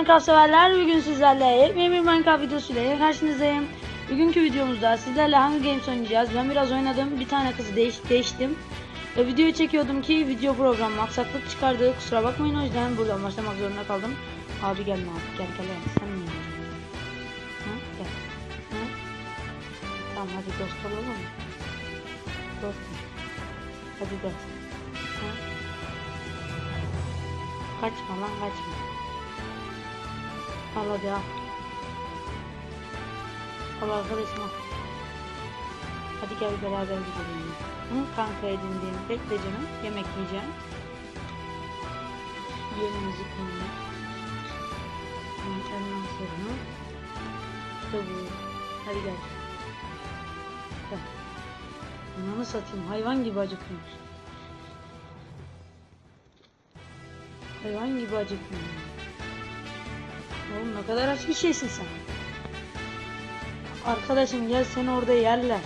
Minecraft severler. Bugün sizlerle yepyeni bir Minecraft videosuyla yine karşınızdayım. Bugünkü videomuzda sizlerle Hunger Games oynayacağız. Ben biraz oynadım, bir tane kızı değiş değiştim. Ve videoyu çekiyordum ki video programı aksaklık çıkardı. Kusura bakmayın o yüzden buradan başlamak zorunda kaldım. Abi gelme abi, gel gel gel. Sen geldin? Ha? Gel. Ha? Tamam hadi dost olalım mı? Dost mu? Hadi dost. Ha? Kaçma lan kaçma. Al hadi al. Al arkadaşım al. Hadi gel beraber gidelim. Hı, kanka edindiğim. Bekle canım. Yemek yiyeceğim. Yerimizi koyalım. Ondan sonra. Tabii. Hadi gel. Gel. Ananı satayım. Hayvan gibi acıkmış. Hayvan gibi acıkmış. Oğlum ne kadar aç bir şeysin sen. Arkadaşım gel seni orada yerler.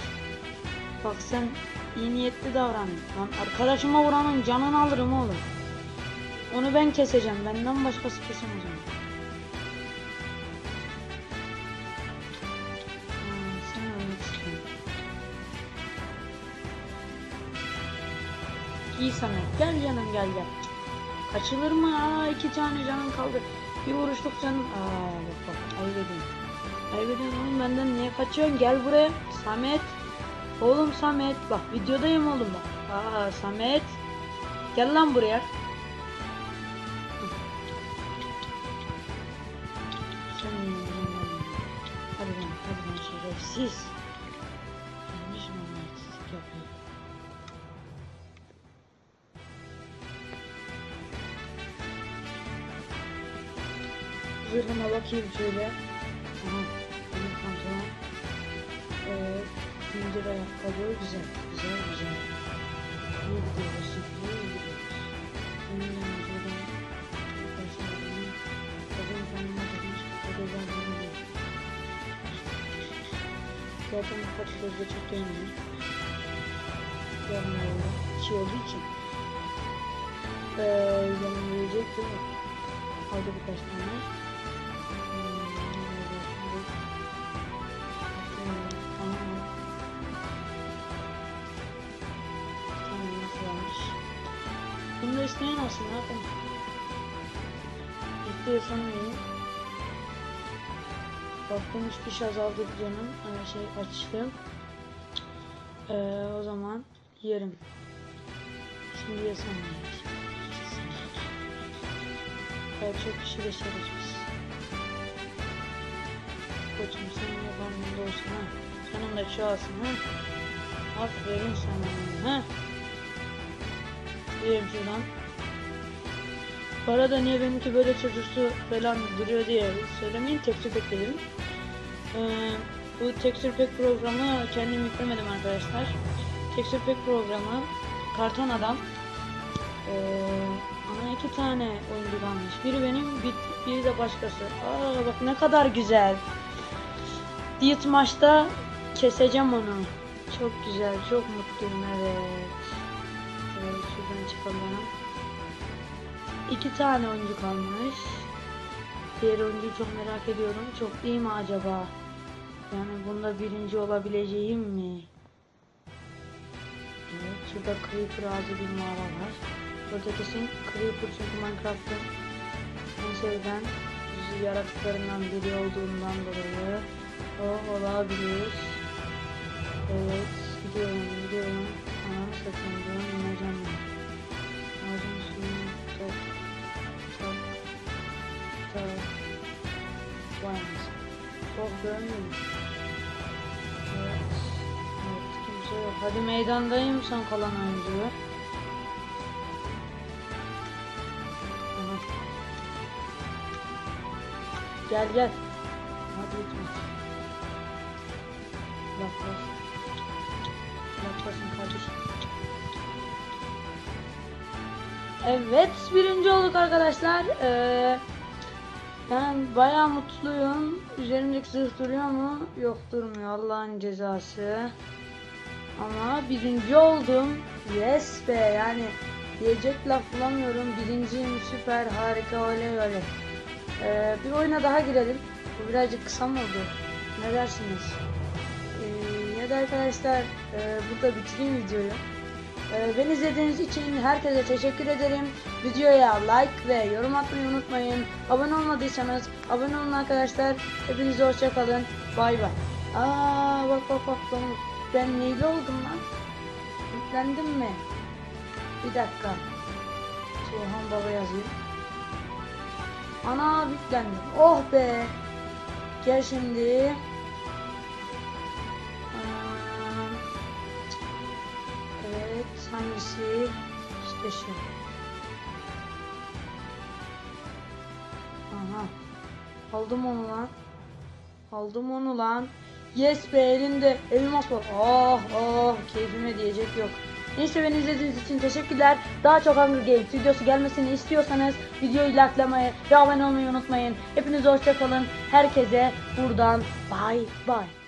Bak sen iyi niyetli davran. Lan arkadaşıma vuranın canını alırım oğlum. Onu ben keseceğim. Benden başkası kesemez onu. İyi Samet. Gel canım gel gel. Kaçılır mı? Aa iki tane canın kaldı. Bir vuruşluk canım. Aa bak bak ayıp ediyorsun. Ayıp ediyorsun oğlum benden niye kaçıyorsun? Gel buraya. Samet. Oğlum Samet. Bak videodayım oğlum bak. Aa Samet. Gel lan buraya. Sen Hadi lan hadi lan şerefsiz. Zırhıma bakayım şöyle. Aha, benim pantolon. Evet, zincir ayakkabı güzel, güzel, güzel. İyi gidiyoruz, iyi gidiyoruz. Bunun yanına şuradan arkadaşlar benim kızım kendime takmış, ödeler benim. Zaten birkaç sözde çok değmiyor. Yarın öyle, çiğ olduğu için. Ee, yanına yiyecek değil mi? Aldı birkaç tane. Bunu da isteyen olsun yapalım. İstiyorsan iyi. Baktım üç kişi azaldı canım. Ee, şey açtım. Ee, o zaman yerim. Şimdi yesem mi? Evet, çok kişi geçeriz biz. Koçum sen yabanında olsun ha. Senin de çoğalsın ha. Aferin sana ha. Diyelim şuradan. Bu arada niye benimki böyle çocuksu falan duruyor diye söylemeyin. Tekstür pack dedim. Ee, bu tekstür pack programı kendim yüklemedim arkadaşlar. Tekstür pack programı karton adam. Ee, ana iki tane oyuncu kalmış. Biri benim, bir, biri de başkası. Aa bak ne kadar güzel. Diyet maçta keseceğim onu. Çok güzel, çok mutluyum evet. Şuradan çıkalım. İki tane oyuncu kalmış. Diğer oyuncuyu çok merak ediyorum. Çok iyi mi acaba? Yani bunda birinci olabileceğim mi? Evet, şurada Creeper ağzı bir mağara var. Burada Creeper çünkü Minecraft'ın en sevilen yaratıklarından biri olduğundan dolayı o olabilir. Evet, gidiyorum, gidiyorum. Ananı satayım diyorum, ineceğim görmüyorum. Evet, evet, kimse yok. Hadi meydandayım son kalan oyuncu. Aha. Gel gel. Hadi gitme. Yaklaş. Yaklaşın kardeşim. Evet birinci olduk arkadaşlar. Ee, ben bayağı mutluyum. Üzerimdeki zırh duruyor mu? Yok durmuyor. Allah'ın cezası. Ama birinci oldum. Yes be yani diyecek laf bulamıyorum. Birinciyim süper harika öyle öyle. Ee, bir oyuna daha girelim. Bu birazcık kısa mı oldu? Ne dersiniz? Ee, ya da arkadaşlar e, burada bitireyim videoyu. Ee, beni izlediğiniz için herkese teşekkür ederim. Videoya like ve yorum atmayı unutmayın. Abone olmadıysanız abone olun arkadaşlar. Hepinize hoşçakalın. Bay bay. Aa bak bak bak domuz. Ben neyli oldum lan? Yüklendim mi? Bir dakika. Soğan Baba yazayım. Ana yüklendim. Oh be. Gel şimdi. Hangisi? İşte şu. Aha. Aldım onu lan. Aldım onu lan. Yes be elinde elmas var. Oh oh keyfime diyecek yok. Neyse beni izlediğiniz için teşekkürler. Daha çok Hunger Games videosu gelmesini istiyorsanız videoyu likelamayı ve abone olmayı unutmayın. Hepinize hoşçakalın. Herkese buradan bay bay.